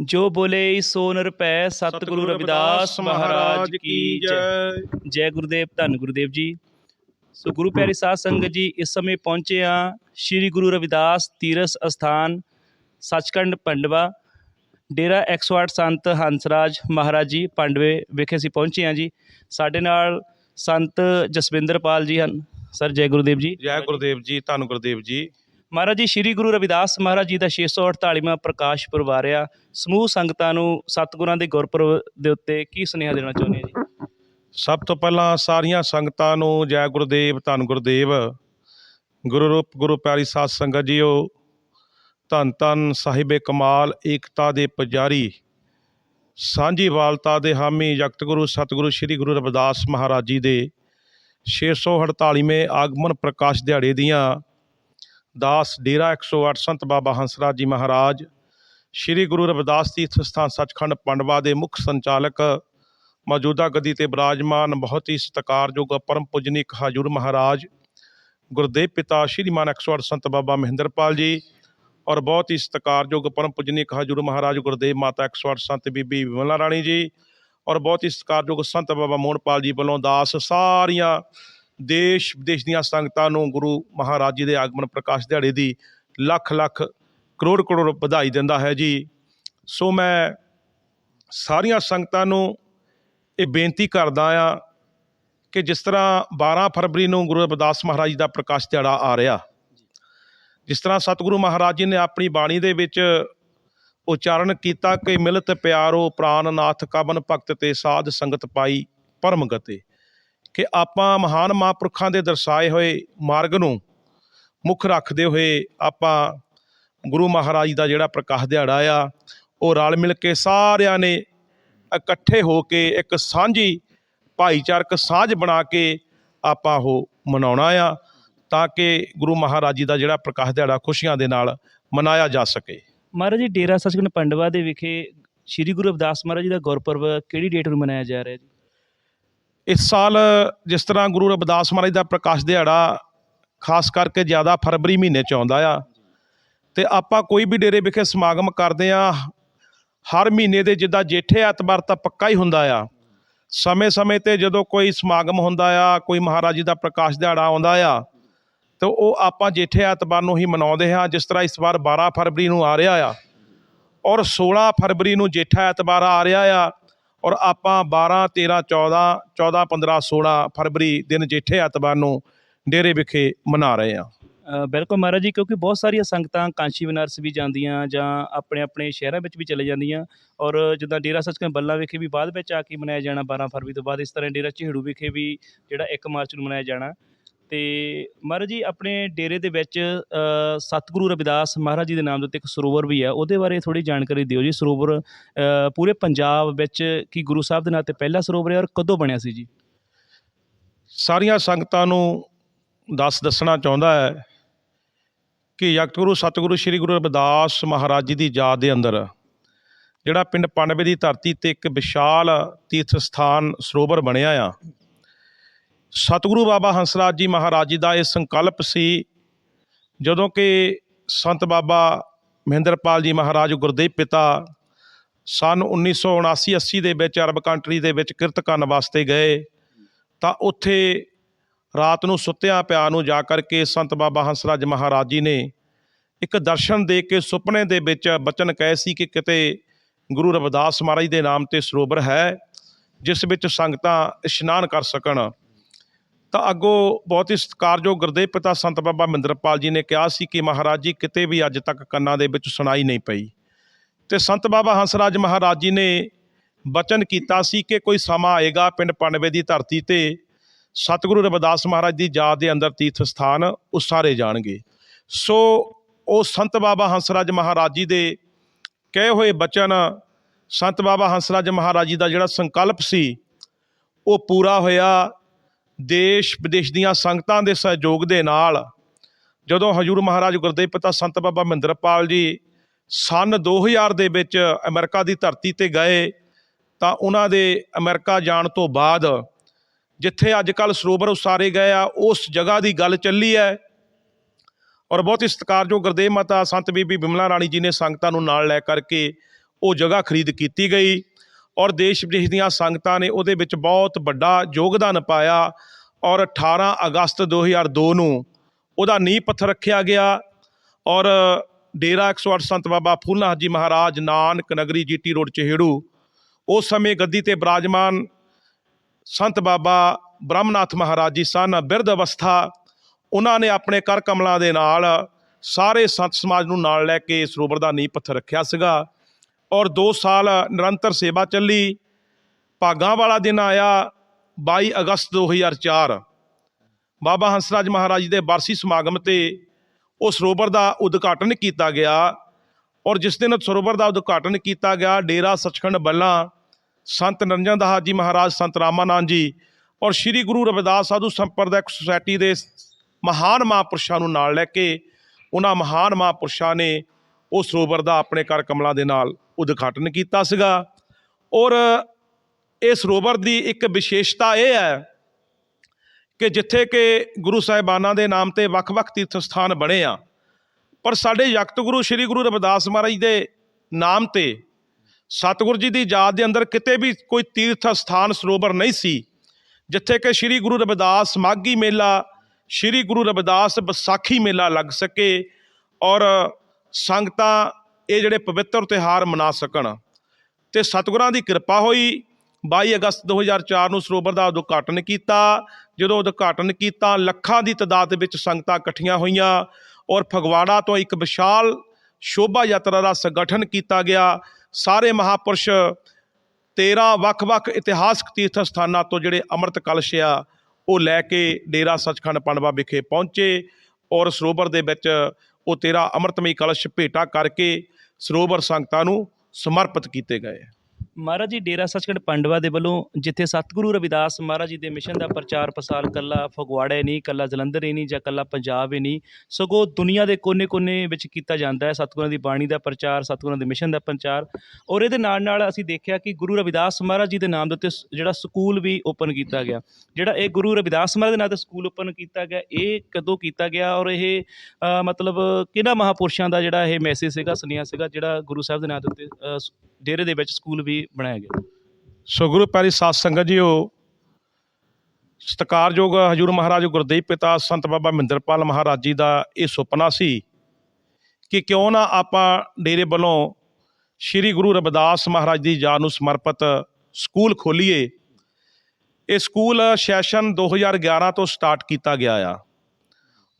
ਜੋ ਬੋਲੇ ਸੋ ਨਿਰਭੈ ਸਤਿਗੁਰੂ ਰਵਿਦਾਸ ਮਹਾਰਾਜ ਕੀ ਜੈ। ਜੈ। ਗੁਰਦੇਵ ਧੰਨ ਗੁਰਦੇਵ ਜੀ। ਸੋ ਗੁਰੂ ਪਿਆਰੀ ਸਾਧ ਸੰਗਤ ਜੀ ਇਸ ਸਮੇਂ ਪਹੁੰਚੇ ਆ ਸ੍ਰੀ ਗੁਰੂ ਰਵਿਦਾਸ ਤੀਰਥ ਅਸਥਾਨ ਸੱਚਖੰਡ ਪੰਡਵਾ ਡੇਰਾ 108 ਸੰਤ ਹੰਸਰਾਜ ਮਹਾਰਾਜ ਜੀ ਪੰਡਵੇ ਵਿਖੇ ਅਸੀਂ ਪਹੁੰਚੇ ਆ ਜੀ। ਸਾਡੇ ਨਾਲ ਸੰਤ ਜਸਵਿੰਦਰਪਾਲ ਜੀ ਹਨ। ਸਰ ਜੈ ਗੁਰਦੇਵ ਜੀ। ਜੈ ਗੁਰਦੇਵ ਜੀ ਧੰਨ ਗੁਰਦੇਵ ਜੀ। ਮਹਾਰਾਜ ਜੀ, ਸ੍ਰੀ ਗੁਰੂ ਰਵਿਦਾਸ ਮਹਾਰਾਜ ਜੀ ਦਾ 648ਵਾਂ ਪ੍ਰਕਾਸ਼ ਪੁਰਬ ਆ ਰਿਹਾ ਸਮੂਹ ਸੰਗਤਾਂ ਨੂੰ ਸਤਿਗੁਰਾਂ ਦੇ ਗੁਰਪੁਰਬ ਦੇ ਉੱਤੇ ਕੀ ਸੁਨੇਹਾ ਦੇਣਾ ਚਾਹੁੰਦੇ ਆ ਜੀ? ਸਭ ਤੋਂ ਪਹਿਲਾਂ ਸਾਰੀਆਂ ਸੰਗਤਾਂ ਨੂੰ ਜੈ ਗੁਰਦੇਵ, ਧੰਨ ਗੁਰਦੇਵ। ਗੁਰੂ ਰੂਪ, ਗੁਰੂ ਪਿਆਰੀ ਸਾਧ ਸੰਗਤ ਜੀਓ, ਧੰਨ ਧੰਨ ਸਾਹਿਬੇ ਕਮਾਲ, ਏਕਤਾ ਦੇ ਪੁਜਾਰੀ। ਸਾਂਝੀ ਵਾਲਤਾ ਦੇ ਹਾਮੀ ਜਗਤ ਗੁਰੂ, ਸਤਿਗੁਰੂ ਸ੍ਰੀ ਗੁਰੂ ਰਵਿਦਾਸ ਮਹਾਰਾਜ ਜੀ ਦੇ 648ਵੇਂ ਆਗਮਨ ਪ੍ਰਕਾਸ਼ ਦਿਹਾੜੇ ਦੀਆਂ ਦਾਸ ਡੇਰਾ 108 ਸੰਤ ਬਾਬਾ ਹੰਸਰਾਜ ਜੀ ਮਹਾਰਾਜ, ਸ੍ਰੀ ਗੁਰੂ ਰਵਿਦਾਸ ਤੀਰਥ ਸਥਾਨ ਸੱਚਖੰਡ ਪੰਡਵਾ ਦੇ ਮੁੱਖ ਸੰਚਾਲਕ, ਮੌਜੂਦਾ ਗੱਦੀ ਤੇ ਬਿਰਾਜਮਾਨ, ਬਹੁਤ ਹੀ ਸਤਿਕਾਰਯੋਗ ਪਰਮ ਪੂਜਨੀਕ ਹਾਜ਼ੂਰ ਮਹਾਰਾਜ, ਗੁਰਦੇਵ ਪਿਤਾ ਸ਼੍ਰੀਮਾਨ 108 ਸੰਤ ਬਾਬਾ ਮਹਿੰਦਰਪਾਲ ਜੀ ਔਰ ਬਹੁਤ ਹੀ ਸਤਿਕਾਰਯੋਗ ਪਰਮ ਪੂਜਨੀਕ ਹਜੂਰ ਮਹਾਰਾਜ ਗੁਰਦੇਵ ਮਾਤਾ 108 ਸੰਤ ਬੀਬੀ ਵਿਮਲਾ ਰਾਣੀ ਜੀ ਔਰ ਬਹੁਤ ਹੀ ਸਤਿਕਾਰਯੋਗ ਸੰਤ ਬਾਬਾ ਮੋਹਨਪਾਲ ਜੀ ਵੱਲੋਂ ਦਾਸ ਸਾਰੀਆਂ ਦੇਸ਼ ਵਿਦੇਸ਼ ਦੀਆਂ ਸੰਗਤਾਂ ਨੂੰ ਗੁਰੂ ਮਹਾਰਾਜ ਜੀ ਦੇ ਆਗਮਨ ਪ੍ਰਕਾਸ਼ ਦਿਹਾੜੇ ਦੀ ਲੱਖ ਲੱਖ ਕਰੋੜ ਕਰੋੜ ਵਧਾਈ ਦਿੰਦਾ ਹੈ ਜੀ। ਸੋ ਮੈਂ ਸਾਰੀਆਂ ਸੰਗਤਾਂ ਨੂੰ ਇਹ ਬੇਨਤੀ ਕਰਦਾ ਆ ਕਿ ਜਿਸ ਤਰ੍ਹਾਂ 12 ਫਰਵਰੀ ਨੂੰ ਗੁਰੂ ਰਵਿਦਾਸ ਮਹਾਰਾਜ ਜੀ ਦਾ ਪ੍ਰਕਾਸ਼ ਦਿਹਾੜਾ ਆ ਰਿਹਾ, ਜਿਸ ਤਰ੍ਹਾਂ ਸਤਿਗੁਰੂ ਮਹਾਰਾਜ ਜੀ ਨੇ ਆਪਣੀ ਬਾਣੀ ਦੇ ਵਿੱਚ ਉਚਾਰਨ ਕੀਤਾ ਕਿ ਮਿਲਤ ਪਿਆਰੋ ਪ੍ਰਾਨਨਾਥ ਕਬਨ ਭਗਤ ਤੇ ਸਾਧ ਸੰਗਤ ਪਾਈ ਪਰਮ ਗਤੇ ਕਿ ਆਪਾਂ ਮਹਾਨ ਮਹਾਂਪੁਰਖਾਂ ਦੇ ਦਰਸਾਏ ਹੋਏ ਮਾਰਗ ਨੂੰ ਮੁੱਖ ਰੱਖਦੇ ਹੋਏ ਆਪਾਂ ਗੁਰੂ ਮਹਾਰਾਜ ਦਾ ਜਿਹੜਾ ਪ੍ਰਕਾਸ਼ ਦਿਹਾੜਾ ਆ, ਉਹ ਰਲ ਮਿਲ ਕੇ ਸਾਰਿਆਂ ਨੇ ਇਕੱਠੇ ਹੋ ਕੇ ਇੱਕ ਸਾਂਝੀ ਭਾਈਚਾਰਕ ਸਾਂਝ ਬਣਾ ਕੇ ਆਪਾਂ ਉਹ ਮਨਾਉਣਾ ਆ ਤਾਂ ਕਿ ਗੁਰੂ ਮਹਾਰਾਜ ਜੀ ਦਾ ਜਿਹੜਾ ਪ੍ਰਕਾਸ਼ ਦਿਹਾੜਾ ਖੁਸ਼ੀਆਂ ਦੇ ਨਾਲ ਮਨਾਇਆ ਜਾ ਸਕੇ। ਮਹਾਰਾਜ ਜੀ, ਡੇਰਾ ਸੱਚਖੰਡ ਪੰਡਵਾ ਦੇ ਵਿਖੇ ਸ੍ਰੀ ਗੁਰੂ ਰਵਿਦਾਸ ਮਹਾਰਾਜ ਜੀ ਦਾ ਗੁਰਪੁਰਬ ਕਿਹੜੀ ਡੇਟ ਨੂੰ ਮਨਾਇਆ ਜਾ ਰਿਹਾ ਜੀ? ਇਸ ਸਾਲ ਜਿਸ ਤਰ੍ਹਾਂ ਗੁਰੂ ਰਵਿਦਾਸ ਮਹਾਰਾਜ ਦਾ ਪ੍ਰਕਾਸ਼ ਦਿਹਾੜਾ ਖਾਸ ਕਰਕੇ ਜ਼ਿਆਦਾ ਫਰਵਰੀ ਮਹੀਨੇ ਚ ਆਉਂਦਾ ਆ, ਤੇ ਆਪਾਂ ਕੋਈ ਵੀ ਡੇਰੇ ਵਿਖੇ ਸਮਾਗਮ ਕਰਦੇ ਆ, ਹਰ ਮਹੀਨੇ ਦੇ ਜਿੱਦਾਂ ਜੇਠੇ ਐਤਵਾਰ ਤਾਂ ਪੱਕਾ ਹੀ ਹੁੰਦਾ ਆ। ਸਮੇਂ-ਸਮੇਂ ਤੇ ਜਦੋਂ ਕੋਈ ਸਮਾਗਮ ਹੁੰਦਾ ਆ, ਕੋਈ ਮਹਾਰਾਜ ਜੀ ਦਾ ਪ੍ਰਕਾਸ਼ ਦਿਹਾੜਾ ਆਉਂਦਾ ਆ, ਤੇ ਉਹ ਆਪਾਂ ਜੇਠੇ ਐਤਵਾਰ ਨੂੰ ਹੀ ਮਨਾਉਂਦੇ ਹਾਂ, ਜਿਸ ਤਰ੍ਹਾਂ ਇਸ ਵਾਰ 12 ਫਰਵਰੀ ਨੂੰ ਆ ਰਿਹਾ ਆ। ਔਰ 16 ਫਰਵਰੀ ਨੂੰ ਜੇਠਾ ਐਤਵਾਰ ਆ ਰਿਹਾ ਆ ਔਰ ਆਪਾਂ 12 13 14 14 15 16 ਫਰਵਰੀ ਦਿਨ ਜੇਠੇ ਐਤਵਾਰ ਨੂੰ ਡੇਰੇ ਵਿਖੇ ਮਨਾ ਰਹੇ ਹਾਂ। ਬਿਲਕੁਲ ਮਹਾਰਾਜ ਜੀ, ਕਿਉਂਕਿ ਬਹੁਤ ਸਾਰੀਆਂ ਸੰਗਤਾਂ ਕਾਂਸ਼ੀ ਬਨਾਰਸ ਵੀ ਜਾਂਦੀਆਂ ਜਾਂ ਆਪਣੇ ਆਪਣੇ ਸ਼ਹਿਰਾਂ ਵਿੱਚ ਵੀ ਚਲੇ ਜਾਂਦੀਆਂ ਔਰ ਜਿੱਦਾਂ ਡੇਰਾ ਸੱਚਖੰਡ ਬੱਲਾ ਵਿਖੇ ਵੀ ਬਾਅਦ ਵਿੱਚ ਆ ਕੇ ਮਨਾਇਆ ਜਾਣਾ 12 ਫਰਵਰੀ ਤੋਂ ਬਾਅਦ, ਇਸ ਤਰ੍ਹਾਂ ਡੇਰਾ ਝੇੜੂ ਵਿਖੇ ਵੀ ਜਿਹੜਾ 1 ਮਾਰਚ ਨੂੰ ਮਨਾਇਆ ਜਾਣਾ। ਤੇ ਮਹਾਰਾਜ ਜੀ, ਆਪਣੇ ਡੇਰੇ ਦੇ ਵਿੱਚ ਸਤਿਗੁਰੂ ਰਵਿਦਾਸ ਮਹਾਰਾਜ ਜੀ ਦੇ ਨਾਮ ਦੇ ਉੱਤੇ ਇੱਕ ਸਰੋਵਰ ਵੀ ਹੈ। ਉਹਦੇ ਬਾਰੇ ਥੋੜੀ ਜਾਣਕਾਰੀ ਦਿਓ ਜੀ। ਸਰੋਵਰ ਪੂਰੇ ਪੰਜਾਬ ਵਿੱਚ ਕੀ ਗੁਰੂ ਸਾਹਿਬ ਦੇ ਨਾਂ ਤੇ ਪਹਿਲਾ ਸਰੋਵਰ ਹੈ ਔਰ ਕਦੋਂ ਬਣਿਆ ਸੀ ਜੀ? ਸਾਰੀਆਂ ਸੰਗਤਾਂ ਨੂੰ ਦੱਸ ਦੱਸਣਾ ਚਾਹੁੰਦਾ ਹੈ ਕਿ ਯਕਤਗੁਰੂ ਸਤਿਗੁਰੂ ਸ੍ਰੀ ਗੁਰੂ ਰਵਿਦਾਸ ਮਹਾਰਾਜ ਜੀ ਦੀ ਯਾਦ ਦੇ ਅੰਦਰ ਜਿਹੜਾ ਪਿੰਡ ਪੰਡਵੇ ਦੀ ਧਰਤੀ ਤੇ ਇੱਕ ਵਿਸ਼ਾਲ ਤੀਰਥ ਸਥਾਨ ਸਰੋਵਰ ਬਣਿਆ ਆ ਸਤਿਗੁਰੂ ਬਾਬਾ ਹੰਸਰਾਜ ਜੀ ਮਹਾਰਾਜ ਜੀ ਦਾ ਇਹ ਸੰਕਲਪ ਸੀ, ਜਦੋਂ ਕਿ ਸੰਤ ਬਾਬਾ ਮਹਿੰਦਰਪਾਲ ਜੀ ਮਹਾਰਾਜ ਗੁਰਦੇਵ ਪਿਤਾ ਸਨ 1979 80 ਦੇ ਵਿੱਚ ਅਰਬ ਕੰਟਰੀ ਦੇ ਵਿੱਚ ਕਿਰਤ ਕਰਨ ਵਾਸਤੇ ਗਏ, ਤਾਂ ਉੱਥੇ ਰਾਤ ਨੂੰ ਸੁੱਤਿਆਂ ਪਿਆ ਨੂੰ ਜਾ ਕਰਕੇ ਸੰਤ ਬਾਬਾ ਹੰਸਰਾਜ ਮਹਾਰਾਜ ਜੀ ਨੇ ਇੱਕ ਦਰਸ਼ਨ ਦੇ ਕੇ ਸੁਪਨੇ ਦੇ ਵਿੱਚ ਬਚਨ ਕਹੇ ਸੀ ਕਿ ਕਿਤੇ ਗੁਰੂ ਰਵਿਦਾਸ ਮਹਾਰਾਜ ਦੇ ਨਾਮ ਤੇ ਸਰੋਵਰ ਹੈ, ਜਿਸ ਵਿੱਚ ਸੰਗਤਾਂ ਇਸ਼ਨਾਨ ਕਰ ਸਕਣ। ਤਾਂ ਅੱਗੋਂ ਬਹੁਤ ਹੀ ਸਤਿਕਾਰਯੋਗ ਗੁਰਦੇਵ ਪਿਤਾ ਸੰਤ ਬਾਬਾ ਮਿੰਦਰਪਾਲ ਜੀ ਨੇ ਕਿਹਾ ਸੀ ਕਿ ਮਹਾਰਾਜ ਜੀ, ਕਿਤੇ ਵੀ ਅੱਜ ਤੱਕ ਕੰਨਾਂ ਦੇ ਵਿੱਚ ਸੁਣਾਈ ਨਹੀਂ ਪਈ। ਤੇ ਸੰਤ ਬਾਬਾ ਹੰਸਰਾਜ ਮਹਾਰਾਜ ਜੀ ਨੇ ਬਚਨ ਕੀਤਾ ਸੀ ਕਿ ਕੋਈ ਸਮਾਂ ਆਏਗਾ ਪਿੰਡ ਪੰਡਵੇ ਦੀ ਧਰਤੀ ਤੇ ਸਤਿਗੁਰੂ ਰਵਿਦਾਸ ਮਹਾਰਾਜ ਦੀ ਯਾਦ ਦੇ ਅੰਦਰ ਤੀਰਥ ਸਥਾਨ ਉਸਾਰੇ ਜਾਣਗੇ। ਸੋ ਉਹ ਸੰਤ ਬਾਬਾ ਹੰਸਰਾਜ ਮਹਾਰਾਜ ਜੀ ਦੇ ਕਹੇ ਹੋਏ ਬਚਨ ਸੰਤ ਬਾਬਾ ਹੰਸਰਾਜ ਮਹਾਰਾਜ ਜੀ ਦਾ ਜਿਹੜਾ ਸੰਕਲਪ ਸੀ, ਉਹ ਪੂਰਾ ਹੋਇਆ। ਦੇਸ਼ ਵਿਦੇਸ਼ ਦੀਆਂ ਸੰਗਤਾਂ ਦੇ ਸਹਿਯੋਗ ਦੇ ਨਾਲ ਜਦੋਂ ਹਜੂਰ ਮਹਾਰਾਜ ਗੁਰਦੇਵ ਪਿਤਾ ਸੰਤ ਬਾਬਾ ਮਹਿੰਦਰਪਾਲ ਜੀ ਸਨ 2000 ਦੇ ਵਿੱਚ ਅਮਰੀਕਾ ਦੀ ਧਰਤੀ ਤੇ ਗਏ, ਤਾਂ ਉਹਨਾਂ ਦੇ ਅਮਰੀਕਾ ਜਾਣ ਤੋਂ ਬਾਅਦ ਜਿੱਥੇ ਅੱਜ ਕੱਲ ਸਰੋਵਰ ਉਸਾਰੇ ਗਏ ਆ, ਉਸ ਜਗ੍ਹਾ ਦੀ ਗੱਲ ਚੱਲੀ ਹੈ ਔਰ ਬਹੁਤ ਹੀ ਸਤਿਕਾਰਯੋਗ ਗੁਰਦੇਵ ਮਾਤਾ ਸੰਤ ਬੀਬੀ ਬਿਮਲਾ ਰਾਣੀ ਜੀ ਨੇ ਸੰਗਤਾਂ ਨੂੰ ਨਾਲ ਲੈ ਕਰਕੇ ਉਹ ਜਗ੍ਹਾ ਖਰੀਦ ਕੀਤੀ ਗਈ। ਔਰ ਦੇਸ਼ ਵਿਦੇਸ਼ ਦੀਆਂ ਸੰਗਤਾਂ ਨੇ ਉਹਦੇ ਵਿੱਚ ਬਹੁਤ ਵੱਡਾ ਯੋਗਦਾਨ ਪਾਇਆ। ਔਰ 18 ਅਗਸਤ 2002 ਨੂੰ ਉਹਦਾ ਨੀਂਹ ਪੱਥਰ ਰੱਖਿਆ ਗਿਆ। ਔਰ ਡੇਰਾ 108 ਸੰਤ ਬਾਬਾ ਫੂਲਾ ਜੀ ਮਹਾਰਾਜ ਨਾਨਕ ਨਗਰੀ ਜੀਟੀ ਰੋਡ ਚਹੇੜੂ, ਉਸ ਸਮੇਂ ਗੱਦੀ ਤੇ ਬਿਰਾਜਮਾਨ ਸੰਤ ਬਾਬਾ ਬ੍ਰਹਮਨਾਥ ਮਹਾਰਾਜ ਜੀ ਸਨ, ਬਿਰਧ ਅਵਸਥਾ, ਉਹਨਾਂ ਨੇ ਆਪਣੇ ਕਰ ਕਮਲਾਂ ਦੇ ਨਾਲ ਸਾਰੇ ਸੰਤ ਸਮਾਜ ਨੂੰ ਨਾਲ ਲੈ ਕੇ ਸਰੋਵਰ ਦਾ ਨੀਂਹ ਪੱਥਰ ਰੱਖਿਆ ਸੀਗਾ। ਔਰ 2 ਸਾਲ ਨਿਰੰਤਰ ਸੇਵਾ ਚੱਲੀ। ਭਾਗਾਂ ਵਾਲਾ ਦਿਨ ਆਇਆ 22 ਅਗਸਤ 2004 ਬਾਬਾ ਹੰਸਰਾਜ ਮਹਾਰਾਜ ਜੀ ਦੇ ਬਰਸੀ ਸਮਾਗਮ ਤੇ ਉਹ ਸਰੋਵਰ ਦਾ ਉਦਘਾਟਨ ਕੀਤਾ ਗਿਆ ਔਰ ਜਿਸ ਦਿਨ ਸਰੋਵਰ ਦਾ ਉਦਘਾਟਨ ਕੀਤਾ ਗਿਆ, ਡੇਰਾ ਸੱਚਖੰਡ ਬੱਲਾ, ਸੰਤ ਨਰਜਨ ਦਾਸ ਜੀ ਮਹਾਰਾਜ, ਸੰਤ ਰਾਮਾਨੰਦ ਜੀ ਔਰ ਸ੍ਰੀ ਗੁਰੂ ਰਵਿਦਾਸ ਸਾਧੂ ਸੰਪਰਦਾਇਕ ਸੁਸਾਇਟੀ ਦੇ ਮਹਾਨ ਮਹਾਂਪੁਰਸ਼ਾਂ ਨੂੰ ਨਾਲ ਲੈ ਕੇ ਉਹਨਾਂ ਮਹਾਨ ਮਹਾਂਪੁਰਸ਼ਾਂ ਨੇ ਉਹ ਸਰੋਵਰ ਦਾ ਆਪਣੇ ਕਰ ਕਮਲਾਂ ਦੇ ਨਾਲ ਉਦਘਾਟਨ ਕੀਤਾ ਸੀਗਾ। ਔਰ ਇਹ ਸਰੋਵਰ ਦੀ ਇੱਕ ਵਿਸ਼ੇਸ਼ਤਾ ਇਹ ਹੈ ਕਿ ਜਿੱਥੇ ਕਿ ਗੁਰੂ ਸਾਹਿਬਾਨਾਂ ਦੇ ਨਾਮ ਤੇ ਵੱਖ-ਵੱਖ ਤੀਰਥ ਸਥਾਨ ਬਣੇ ਆ, ਪਰ ਸਾਡੇ ਯਕਤ ਗੁਰੂ ਸ੍ਰੀ ਗੁਰੂ ਰਵਿਦਾਸ ਮਹਾਰਾਜ ਦੇ ਨਾਮ ਤੇ ਸਤਿਗੁਰੂ ਜੀ ਦੀ ਯਾਦ ਦੇ ਅੰਦਰ ਕਿਤੇ ਵੀ ਕੋਈ ਤੀਰਥ ਸਥਾਨ ਸਰੋਵਰ ਨਹੀਂ ਸੀ, ਜਿੱਥੇ ਕਿ ਸ੍ਰੀ ਗੁਰੂ ਰਵਿਦਾਸ ਮਾਘੀ ਮੇਲਾ, ਸ੍ਰੀ ਗੁਰੂ ਰਵਿਦਾਸ ਵਿਸਾਖੀ ਮੇਲਾ ਲੱਗ ਸਕੇ। ਔਰ ਸੰਗਤਾਂ ਇਹ ਜਿਹੜੇ ਪਵਿੱਤਰ ਤਿਉਹਾਰ ਮਨਾ ਸਕਣ। ਤੇ ਸਤਿਗੁਰਾਂ ਦੀ ਕਿਰਪਾ ਹੋਈ। 22 ਅਗਸਤ 2004 ਨੂੰ ਸਰੋਵਰ ਦਾ ਉਦਘਾਟਨ ਕੀਤਾ। ਜਦੋਂ ਉਦਘਾਟਨ ਕੀਤਾ, ਲੱਖਾਂ ਦੀ ਤਾਦਾਦ ਵਿੱਚ ਸੰਗਤਾਂ ਇਕੱਠੀਆਂ ਹੋਈਆਂ ਔਰ ਫਗਵਾੜਾ ਤੋਂ ਇੱਕ ਵਿਸ਼ਾਲ ਸ਼ੋਭਾ ਯਾਤਰਾ ਦਾ ਸੰਗਠਨ ਕੀਤਾ ਗਿਆ। ਸਾਰੇ ਮਹਾਪੁਰਸ਼ 13 ਵੱਖ-ਵੱਖ ਇਤਿਹਾਸਕ ਤੀਰਥ ਸਥਾਨਾਂ ਤੋਂ ਜਿਹੜੇ ਅੰਮ੍ਰਿਤ ਕਲਸ਼ ਆ, ਉਹ ਲੈ ਕੇ ਡੇਰਾ ਸੱਚਖੰਡ ਪਣਵਾ ਵਿਖੇ ਪਹੁੰਚੇ ਔਰ ਸਰੋਵਰ ਦੇ ਵਿੱਚ ਉਹ 13 ਅੰਮ੍ਰਿਤਮਈ ਕਲਸ਼ ਭੇਟਾ ਕਰਕੇ ਸਰੋਵਰ ਸੰਗਤਾਂ ਨੂੰ ਸਮਰਪਿਤ ਕੀਤੇ ਗਏ। ਮਹਾਰਾਜ ਜੀ, ਡੇਰਾ ਸੱਚਖੰਡ ਪੰਡਵਾ ਦੇ ਵੱਲੋਂ ਜਿੱਥੇ ਸਤਿਗੁਰੂ ਰਵਿਦਾਸ ਮਹਾਰਾਜ ਜੀ ਦੇ ਮਿਸ਼ਨ ਦਾ ਪ੍ਰਚਾਰ ਪ੍ਰਸਾਰ ਕੱਲਾ ਫਗਵਾੜੇ ਨਹੀਂ, ਕੱਲਾ ਜਲੰਧਰ ਹੀ ਨਹੀਂ ਜਾਂ ਕੱਲਾ ਪੰਜਾਬ ਹੀ ਨਹੀਂ, ਸਗੋਂ ਦੁਨੀਆ ਦੇ ਕੋਨੇ-ਕੋਨੇ ਵਿੱਚ ਕੀਤਾ ਜਾਂਦਾ ਹੈ ਸਤਿਗੁਰਾਂ ਦੀ ਬਾਣੀ ਦਾ ਪ੍ਰਚਾਰ, ਸਤਿਗੁਰਾਂ ਦੇ ਮਿਸ਼ਨ ਦਾ ਪ੍ਰਚਾਰ ਔਰ ਇਹਦੇ ਨਾਲ ਨਾਲ ਅਸੀਂ ਦੇਖਿਆ ਕਿ ਗੁਰੂ ਰਵਿਦਾਸ ਮਹਾਰਾਜ ਜੀ ਦੇ ਨਾਮ ਦੇ ਉੱਤੇ ਸ- ਜਿਹੜਾ ਸਕੂਲ ਵੀ ਓਪਨ ਕੀਤਾ ਗਿਆ। ਜਿਹੜਾ ਇਹ ਗੁਰੂ ਰਵਿਦਾਸ ਮਹਾਰਾਜ ਦੇ ਨਾਮ ਤੇ ਸਕੂਲ ਓਪਨ ਕੀਤਾ ਗਿਆ, ਇਹ ਕਦੋਂ ਕੀਤਾ ਗਿਆ ਔਰ ਇਹ ਮਤਲਬ ਕਿਹਨਾਂ ਮਹਾਪੁਰਸ਼ਾਂ ਦਾ ਜਿਹੜਾ ਇਹ ਮੈਸੇਜ ਸੀਗਾ, ਸੁਨੇਹਾ ਸੀਗਾ ਜਿਹੜਾ ਗੁਰੂ ਸਾਹਿਬ ਦੇ ਨਾਮ ਦੇ ਉੱਤੇ ਡੇਰੇ ਦੇ ਵਿੱਚ ਸਕੂਲ ਵੀ ਬਣਾਇਆ ਗਿਆ। ਸੋ ਗੁਰੂ ਪਿਆਰੀ ਸਾਧ ਸੰਗਤ ਜੀਓ, ਸਤਿਕਾਰਯੋਗ ਹਜੂਰ ਮਹਾਰਾਜ ਗੁਰਦੇਵ ਪਿਤਾ ਸੰਤ ਬਾਬਾ ਮਹਿੰਦਰਪਾਲ ਮਹਾਰਾਜ ਜੀ ਦਾ ਇਹ ਸੁਪਨਾ ਸੀ ਕਿ ਕਿਉਂ ਨਾ ਆਪਾਂ ਡੇਰੇ ਵੱਲੋਂ ਸ੍ਰੀ ਗੁਰੂ ਰਵਿਦਾਸ ਮਹਾਰਾਜ ਦੀ ਯਾਦ ਨੂੰ ਸਮਰਪਿਤ ਸਕੂਲ ਖੋਲੀਏ। ਇਹ ਸਕੂਲ ਸੈਸ਼ਨ 2011 ਤੋਂ ਸਟਾਰਟ ਕੀਤਾ ਗਿਆ ਆ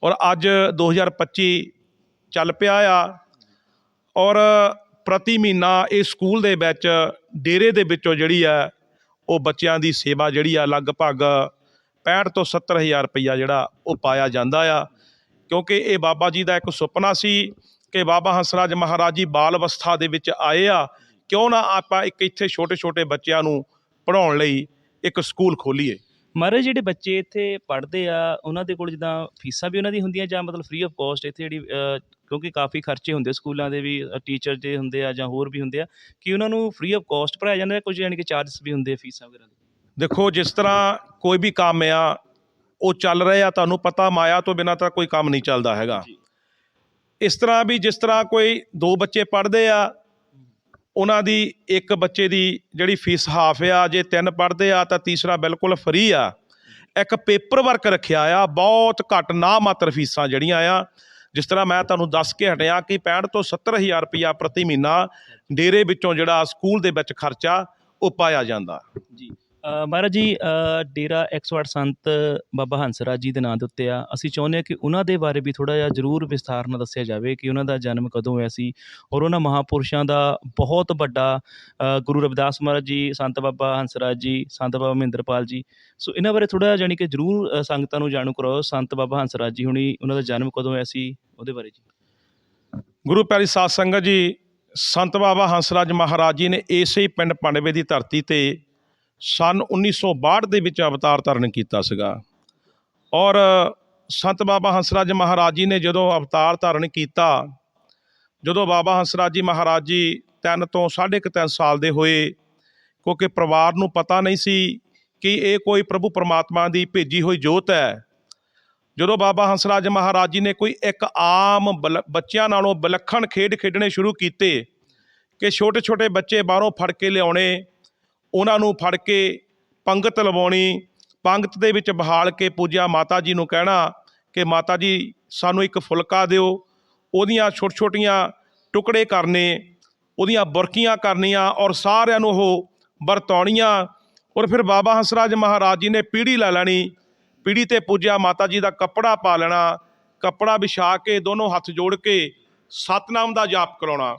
ਔਰ ਅੱਜ 2025 ਚੱਲ ਪਿਆ ਆ ਔਰ ਪ੍ਰਤੀ ਮਹੀਨਾ ਇਹ ਸਕੂਲ ਦੇ ਵਿੱਚ, ਡੇਰੇ ਦੇ ਵਿੱਚੋਂ ਜਿਹੜੀ ਆ, ਉਹ ਬੱਚਿਆਂ ਦੀ ਸੇਵਾ ਜਿਹੜੀ ਆ ਲਗਭਗ 65 ਤੋਂ 70 ਹਜ਼ਾਰ ਰੁਪਈਆ ਜਿਹੜਾ ਉਹ ਪਾਇਆ ਜਾਂਦਾ ਆ। ਕਿਉਂਕਿ ਇਹ ਬਾਬਾ ਜੀ ਦਾ ਇੱਕ ਸੁਪਨਾ ਸੀ ਕਿ ਬਾਬਾ ਹੰਸਰਾਜ ਮਹਾਰਾਜ ਜੀ ਬਾਲ ਅਵਸਥਾ ਦੇ ਵਿੱਚ ਆਏ ਆ। ਕਿਉਂ ਨਾ ਆਪਾਂ ਇੱਕ ਇੱਥੇ ਛੋਟੇ ਛੋਟੇ ਬੱਚਿਆਂ ਨੂੰ ਪੜ੍ਹਾਉਣ ਲਈ ਇੱਕ ਸਕੂਲ ਖੋਲੀਏ। ਮਹਾਰਾਜ, ਜਿਹੜੇ ਬੱਚੇ ਇੱਥੇ ਪੜ੍ਹਦੇ ਆ, ਉਹਨਾਂ ਦੇ ਕੋਲ ਜਿੱਦਾਂ ਫੀਸਾਂ ਵੀ ਉਹਨਾਂ ਦੀ ਹੁੰਦੀਆਂ ਜਾਂ ਮਤਲਬ ਫ੍ਰੀ ਆਫ ਕਾਸਟ ਇੱਥੇ ਜਿਹੜੀ ਕਿਉਂਕਿ ਕਾਫੀ ਖਰਚੇ ਹੁੰਦੇ ਸਕੂਲਾਂ ਦੇ ਵੀ ਟੀਚਰ ਜੇ ਹੁੰਦੇ ਆ ਜਾਂ ਹੋਰ ਵੀ ਹੁੰਦੇ ਆ ਕਿ ਉਹਨਾਂ ਨੂੰ ਫ੍ਰੀ ਆਫ ਕਾਸਟ ਪੜਾਇਆ ਜਾਂਦਾ ਕੁਝ ਯਾਨੀ ਕਿ ਚਾਰजेस ਵੀ ਹੁੰਦੇ ਆ ਫੀਸਾਂ ਵਗੈਰਾ ਦੇ? ਦੇਖੋ ਜਿਸ ਤਰ੍ਹਾਂ ਕੋਈ ਵੀ ਕੰਮ ਆ ਉਹ ਚੱਲ ਰਿਹਾ ਤੁਹਾਨੂੰ ਪਤਾ ਮਾਇਆ ਤੋਂ ਬਿਨਾਂ ਤਾਂ ਕੋਈ ਕੰਮ ਨਹੀਂ ਚੱਲਦਾ ਹੈਗਾ। ਇਸ ਤਰ੍ਹਾਂ ਵੀ ਜਿਸ ਤਰ੍ਹਾਂ ਕੋਈ ਦੋ ਬੱਚੇ ਪੜ੍ਹਦੇ ਆ ਉਹਨਾਂ ਦੀ ਇੱਕ ਬੱਚੇ ਦੀ ਜਿਹੜੀ ਫੀਸ ਹਾਫ ਆ ਜੇ ਤਿੰਨ ਪੜ੍ਹਦੇ ਆ ਤਾਂ ਤੀਸਰਾ ਬਿਲਕੁਲ ਫ੍ਰੀ ਆ। ਇੱਕ ਪੇਪਰ ਵਰਕ ਰੱਖਿਆ ਆ ਬਹੁਤ ਘੱਟ ਨਾ ਮਾਤਰ ਫੀਸਾਂ ਜਿਹੜੀਆਂ ਆ ਜਿਸ ਤਰ੍ਹਾਂ ਮੈਂ ਤੁਹਾਨੂੰ ਦੱਸ ਕੇ ਹਟਿਆ ਕਿ 65 ਤੋਂ 70 ਹਜ਼ਾਰ ਰੁਪਇਆ ਪ੍ਰਤੀ ਮਹੀਨਾ ਡੇਰੇ ਵਿੱਚੋਂ ਜਿਹੜਾ ਸਕੂਲ ਦੇ ਵਿੱਚ ਖਰਚਾ ਉਹ ਪਾਇਆ ਜਾਂਦਾ। ਜੀ। ਮਹਾਰਾਜ ਜੀ ਡੇਰਾ 108 ਸੰਤ ਬਾਬਾ ਹੰਸਰਾਜ ਜੀ ਦੇ ਨਾਂ ਦੇ ਉੱਤੇ ਆ। ਅਸੀਂ ਚਾਹੁੰਦੇ ਹਾਂ ਕਿ ਉਹਨਾਂ ਦੇ ਬਾਰੇ ਵੀ ਥੋੜਾ ਜਿਹਾ ਜ਼ਰੂਰ ਵਿਸਥਾਰ ਨਾਲ ਦੱਸਿਆ ਜਾਵੇ ਕਿ ਉਹਨਾਂ ਦਾ ਜਨਮ ਕਦੋਂ ਹੋਇਆ ਸੀ ਔਰ ਉਹਨਾਂ ਮਹਾਪੁਰਸ਼ਾਂ ਦਾ ਬਹੁਤ ਵੱਡਾ ਗੁਰੂ ਰਵਿਦਾਸ ਮਹਾਰਾਜ ਜੀ, ਸੰਤ ਬਾਬਾ ਹੰਸਰਾਜ ਜੀ, ਸੰਤ ਬਾਬਾ ਮਹਿੰਦਰਪਾਲ ਜੀ। ਸੋ ਇਹਨਾਂ ਬਾਰੇ ਥੋੜਾ ਜਾਣੀ ਕਿ ਜ਼ਰੂਰ ਸੰਗਤਾਂ ਨੂੰ ਜਾਣੂ ਕਰਾਓ। ਸੰਤ ਬਾਬਾ ਹੰਸਰਾਜ ਜੀ ਹੁਣੀ ਉਹਨਾਂ ਦਾ ਜਨਮ ਕਦੋਂ ਹੋਇਆ ਸੀ ਉਹਦੇ ਬਾਰੇ ਜੀ। ਗੁਰੂ ਪਿਆਰੀ ਸਾਧ ਸੰਗਤ ਜੀ, ਸੰਤ ਬਾਬਾ ਹੰਸਰਾਜ ਮਹਾਰਾਜ ਜੀ ਨੇ ਇਸੇ ਪਿੰਡ ਪਾਂਡਵੇ ਦੀ ਧਰਤੀ ਤੇ ਸਨ 1962 ਦੇ ਵਿੱਚ ਅਵਤਾਰ ਧਾਰਨ ਕੀਤਾ ਸੀਗਾ। ਔਰ ਸੰਤ ਬਾਬਾ ਹੰਸਰਾਜ ਮਹਾਰਾਜ ਜੀ ਨੇ ਜਦੋਂ ਅਵਤਾਰ ਧਾਰਨ ਕੀਤਾ, ਜਦੋਂ ਬਾਬਾ ਹੰਸਰਾਜ ਜੀ ਮਹਾਰਾਜ ਜੀ ਤਿੰਨ ਤੋਂ ਸਾਢੇ ਕੁ ਤਿੰਨ ਸਾਲ ਦੇ ਹੋਏ, ਕਿਉਂਕਿ ਪਰਿਵਾਰ ਨੂੰ ਪਤਾ ਨਹੀਂ ਸੀ ਕਿ ਇਹ ਕੋਈ ਪ੍ਰਭੂ ਪਰਮਾਤਮਾ ਦੀ ਭੇਜੀ ਹੋਈ ਜੋਤ ਹੈ। ਜਦੋਂ ਬਾਬਾ ਹੰਸਰਾਜ ਮਹਾਰਾਜ ਜੀ ਨੇ ਕੋਈ ਇੱਕ ਆਮ ਬਲ- ਬੱਚਿਆਂ ਨਾਲੋਂ ਵਿਲੱਖਣ ਖੇਡ ਖੇਡਣੇ ਸ਼ੁਰੂ ਕੀਤੇ, ਕਿ ਛੋਟੇ ਛੋਟੇ ਬੱਚੇ ਬਾਹਰੋਂ ਫੜ ਕੇ ਲਿਆਉਣੇ ਉਹਨਾਂ ਨੂੰ ਫੜ ਕੇ ਪੰਗਤ ਲਵਾਉਣੀ, ਪੰਗਤ ਦੇ ਵਿੱਚ ਬਹਾਲ ਕੇ ਪੂਜਿਆ ਮਾਤਾ ਜੀ ਨੂੰ ਕਹਿਣਾ ਕਿ ਮਾਤਾ ਜੀ, ਸਾਨੂੰ ਇੱਕ ਫੁਲਕਾ ਦਿਓ। ਉਹਦੀਆਂ ਛੋਟ ਛੋਟੀਆਂ ਟੁਕੜੇ ਕਰਨੇ, ਉਹਦੀਆਂ ਬੁਰਕੀਆਂ ਕਰਨੀਆਂ ਔਰ ਸਾਰਿਆਂ ਨੂੰ ਉਹ ਵਰਤਾਉਣੀਆਂ। ਔਰ ਫਿਰ ਬਾਬਾ ਹੰਸਰਾਜ ਮਹਾਰਾਜ ਜੀ ਨੇ ਪੀੜੀ ਲੈ ਲੈਣੀ। ਪੀੜੀ ਤੇ ਪੂਜਿਆ ਮਾਤਾ ਜੀ ਦਾ ਕੱਪੜਾ ਪਾ ਲੈਣਾ, ਕੱਪੜਾ ਵਿਛਾ ਕੇ ਦੋਨੋਂ ਹੱਥ ਜੋੜ ਕੇ ਸਤਨਾਮ ਦਾ ਜਾਪ ਕਰਾਉਣਾ।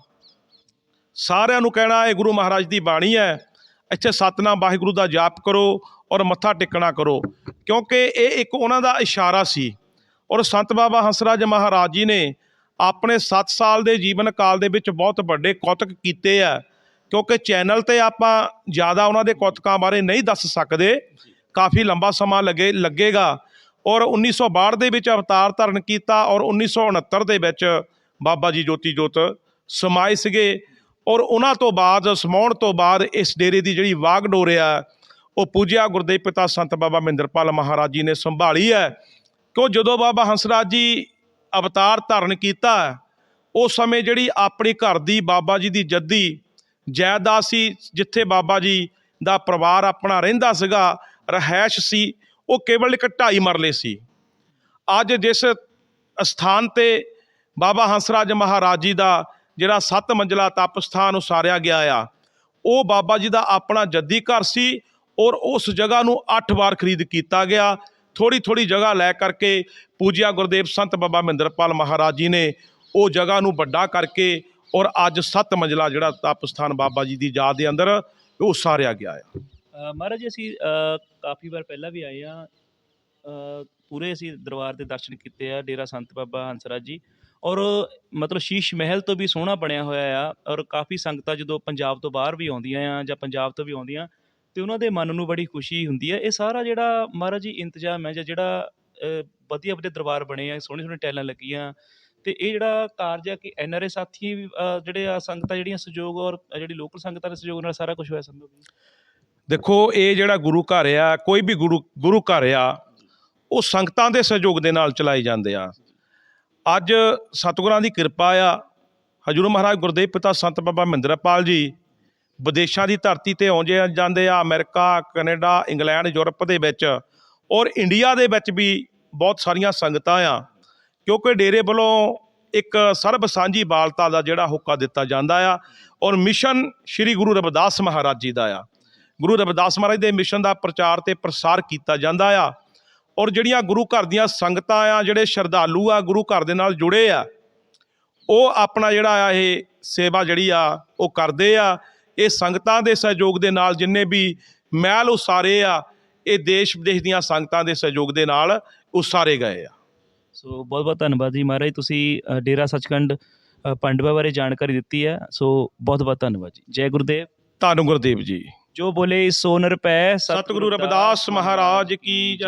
ਸਾਰਿਆਂ ਨੂੰ ਕਹਿਣਾ, ਇਹ ਗੁਰੂ ਮਹਾਰਾਜ ਦੀ ਬਾਣੀ ਹੈ। ਇੱਥੇ ਸਤਨਾਮ ਵਾਹਿਗੁਰੂ ਦਾ ਜਾਪ ਕਰੋ ਔਰ ਮੱਥਾ ਟੇਕਣਾ ਕਰੋ। ਕਿਉਂਕਿ ਇਹ ਇੱਕ ਉਹਨਾਂ ਦਾ ਇਸ਼ਾਰਾ ਸੀ। ਔਰ ਸੰਤ ਬਾਬਾ ਹੰਸਰਾਜ ਮਹਾਰਾਜ ਜੀ ਨੇ ਆਪਣੇ 7 ਸਾਲ ਦੇ ਜੀਵਨ ਕਾਲ ਦੇ ਵਿੱਚ ਬਹੁਤ ਵੱਡੇ ਕੌਤਕ ਕੀਤੇ ਆ। ਕਿਉਂਕਿ ਚੈਨਲ ਤੇ ਆਪਾਂ ਜ਼ਿਆਦਾ ਉਹਨਾਂ ਦੇ ਕੌਤਕਾਂ ਬਾਰੇ ਨਹੀਂ ਦੱਸ ਸਕਦੇ। ਕਾਫੀ ਲੰਬਾ ਸਮਾਂ ਲੱਗੇ, ਲੱਗੇਗਾ। ਔਰ 1962 ਦੇ ਵਿੱਚ ਅਵਤਾਰ ਧਾਰਨ ਕੀਤਾ ਔਰ 1969 ਦੇ ਵਿੱਚ ਬਾਬਾ ਜੀ ਜੋਤੀ ਜੋਤ ਸਮਾਏ ਸੀਗੇ। ਔਰ ਉਹਨਾਂ ਤੋਂ ਬਾਅਦ, ਸਮਾਉਣ ਤੋਂ ਬਾਅਦ ਇਸ ਡੇਰੇ ਦੀ ਜਿਹੜੀ ਵਾਗ ਡੋਰਿਆ ਉਹ ਪੂਜਿਆ ਗੁਰਦੇਵ ਪਿਤਾ ਸੰਤ ਬਾਬਾ ਮਹਿੰਦਰਪਾਲ ਮਹਾਰਾਜ ਜੀ ਨੇ ਸੰਭਾਲੀ ਹੈ। ਕਿਉਂ ਜਦੋਂ ਬਾਬਾ ਹੰਸਰਾਜ ਜੀ ਅਵਤਾਰ ਧਾਰਨ ਕੀਤਾ, ਉਸ ਸਮੇਂ ਜਿਹੜੀ ਆਪਣੇ ਘਰ ਦੀ ਬਾਬਾ ਜੀ ਦੀ ਜੱਦੀ ਜਾਇਦਾਦ ਸੀ, ਜਿੱਥੇ ਬਾਬਾ ਜੀ ਦਾ ਪਰਿਵਾਰ ਆਪਣਾ ਰਹਿੰਦਾ ਸੀਗਾ ਰਹਿائش ਸੀ, ਉਹ ਕੇਵਲ ਇੱਕ ਢਾਈ ਮਰਲੇ ਸੀ। ਅੱਜ ਜਿਸ ਸਥਾਨ ਤੇ ਬਾਬਾ ਹੰਸਰਾਜ ਮਹਾਰਾਜ ਜੀ ਦਾ ਜਿਹੜਾ ਸੱਤ ਮੰਜ਼ਲਾ ਤਪ ਸਥਾਨ ਉਸਾਰਿਆ ਗਿਆ ਆ, ਉਹ ਬਾਬਾ ਜੀ ਦਾ ਆਪਣਾ ਜੱਦੀ ਘਰ ਸੀ ਔਰ ਉਸ ਜਗ੍ਹਾ ਨੂੰ 8 ਵਾਰ ਖਰੀਦ ਕੀਤਾ ਗਿਆ। ਥੋੜੀ ਥੋੜੀ ਜਗ੍ਹਾ ਲੈ ਕਰਕੇ ਪੂਜਿਆ ਗੁਰਦੇਵ ਸੰਤ ਬਾਬਾ ਮਹਿੰਦਰਪਾਲ ਮਹਾਰਾਜ ਜੀ ਨੇ ਉਹ ਜਗ੍ਹਾ ਨੂੰ ਵੱਡਾ ਕਰਕੇ ਔਰ ਅੱਜ ਸੱਤ ਮੰਜ਼ਲਾ ਜਿਹੜਾ ਤਪ ਸਥਾਨ ਬਾਬਾ ਜੀ ਦੀ ਯਾਦ ਦੇ ਅੰਦਰ ਉਹ ਉਸਾਰਿਆ ਗਿਆ ਆ। ਮਹਾਰਾਜ ਜੀ, ਅਸੀਂ ਕਾਫੀ ਵਾਰ ਪਹਿਲਾਂ ਵੀ ਆਏ ਆ ਪੂਰੇ ਅਸੀਂ ਦਰਬਾਰ ਦੇ ਦਰਸ਼ਨ ਕੀਤੇ ਆ, ਡੇਰਾ ਸੰਤ ਬਾਬਾ ਹੰਸਰਾਜ ਜੀ। ਔਰ ਮਤਲਬ ਸ਼ੀਸ਼ ਮਹਿਲ ਤੋਂ ਵੀ ਸੋਹਣਾ ਬਣਿਆ ਹੋਇਆ ਆ, ਔਰ ਕਾਫੀ ਸੰਗਤਾਂ ਜਦੋਂ ਪੰਜਾਬ ਤੋਂ ਬਾਹਰ ਵੀ ਆਉਂਦੀਆਂ ਆ ਜਾਂ ਪੰਜਾਬ ਤੋਂ ਵੀ ਆਉਂਦੀਆਂ, ਤੇ ਉਹਨਾਂ ਦੇ ਮਨ ਨੂੰ ਬੜੀ ਖੁਸ਼ੀ ਹੁੰਦੀ ਹੈ ਇਹ ਸਾਰਾ ਜਿਹੜਾ ਮਹਾਰਾਜ ਜੀ ਇੰਤਜ਼ਾਮ ਹੈ ਜਾਂ ਜਿਹੜਾ ਵਧੀਆ ਵਧੀਆ ਦਰਬਾਰ ਬਣੇ ਆ, ਸੋਹਣੇ ਸੋਹਣੇ ਟੈਲਾਂ ਲੱਗੀਆਂ, ਤੇ ਇਹ ਜਿਹੜਾ ਕਾਰਜ ਆ ਕਿ ਐਨਆਰਏ ਆਰ ਏ ਸਾਥੀ ਜਿਹੜੇ ਆ ਸੰਗਤਾਂ ਜਿਹੜੀਆਂ ਸਹਿਯੋਗ ਔਰ ਜਿਹੜੀ ਲੋਕਲ ਸੰਗਤਾਂ ਦੇ ਸਹਿਯੋਗ ਨਾਲ ਸਾਰਾ ਕੁਝ ਹੋਇਆ ਸੰਭਵ ਹੈ। ਦੇਖੋ, ਇਹ ਜਿਹੜਾ ਗੁਰੂ ਘਰ ਆ, ਕੋਈ ਵੀ ਗੁਰੂ ਗੁਰੂ ਘਰ ਆ, ਉਹ ਸੰਗਤਾਂ ਦੇ ਸਹਿਯੋਗ ਦੇ ਨਾਲ ਚਲਾਏ ਜਾਂਦੇ ਆ। ਅੱਜ ਸਤਿਗੁਰਾਂ ਦੀ ਕਿਰਪਾ ਆ। ਹਜੂਰ ਮਹਾਰਾਜ ਗੁਰਦੇਵ ਪਿਤਾ ਸੰਤ ਬਾਬਾ ਮਹਿੰਦਰਪਾਲ ਜੀ ਵਿਦੇਸ਼ਾਂ ਦੀ ਧਰਤੀ ਤੇ ਆਉਂਦੇ ਜਾਂਦੇ ਆ, ਅਮਰੀਕਾ, ਕੈਨੇਡਾ, ਇੰਗਲੈਂਡ, ਯੂਰਪ ਦੇ ਵਿੱਚ ਔਰ ਇੰਡੀਆ ਦੇ ਵਿੱਚ ਵੀ ਬਹੁਤ ਸਾਰੀਆਂ ਸੰਗਤਾਂ ਆ। ਕਿਉਂਕਿ ਡੇਰੇ ਵੱਲੋਂ ਇੱਕ ਸਰਬ ਸਾਂਝੀ ਬਾਲਤਾ ਦਾ ਜਿਹੜਾ ਹੁੱਕਾ ਦਿੱਤਾ ਜਾਂਦਾ ਆ ਔਰ ਮਿਸ਼ਨ ਸ੍ਰੀ ਗੁਰੂ ਰਵਿਦਾਸ ਮਹਾਰਾਜ ਜੀ ਦਾ ਆ। ਗੁਰੂ ਰਵਿਦਾਸ ਮਹਾਰਾਜ ਦੇ ਮਿਸ਼ਨ ਦਾ ਪ੍ਰਚਾਰ ਤੇ ਪ੍ਰਸਾਰ ਕੀਤਾ ਜਾਂਦਾ ਆ। ਔਰ ਜਿਹੜੀਆਂ ਗੁਰੂ ਘਰ ਦੀਆਂ ਸੰਗਤਾਂ ਆ ਜਿਹੜੇ ਸ਼ਰਧਾਲੂ ਆ ਗੁਰੂ ਘਰ ਦੇ ਨਾਲ ਜੁੜੇ ਆ ਉਹ ਆਪਣਾ ਜਿਹੜਾ ਆ ਇਹ ਸੇਵਾ ਜਿਹੜੀ ਆ ਉਹ ਕਰਦੇ ਆ। ਇਹ ਸੰਗਤਾਂ ਦੇ ਸਹਿਯੋਗ ਦੇ ਨਾਲ ਜਿੰਨੇ ਵੀ ਮਹਿਲ ਉਸਾਰੇ ਆ ਇਹ ਦੇਸ਼ ਵਿਦੇਸ਼ ਦੀਆਂ ਸੰਗਤਾਂ ਦੇ ਸਹਿਯੋਗ ਦੇ ਨਾਲ ਉਸਾਰੇ ਗਏ ਆ। ਸੋ ਬਹੁਤ ਬਹੁਤ ਧੰਨਵਾਦ ਜੀ ਮਹਾਰਾਜ ਤੁਸੀਂ ਡੇਰਾ ਸੱਚਖੰਡ ਪਾਂਡਵਾ ਬਾਰੇ ਜਾਣਕਾਰੀ ਦਿੱਤੀ ਹੈ। ਸੋ ਬਹੁਤ ਬਹੁਤ ਧੰਨਵਾਦ ਜੀ। ਜੈ ਗੁਰਦੇਵ। ਧੰਨ ਗੁਰਦੇਵ ਜੀ। ਜੋ ਬੋਲੇ ਸੋ ਨਿਰਪੈ ਸਤਿਗੁਰੂ ਰਵਿਦਾਸ ਮਹਾਰਾਜ ਕੀ ਜੈ।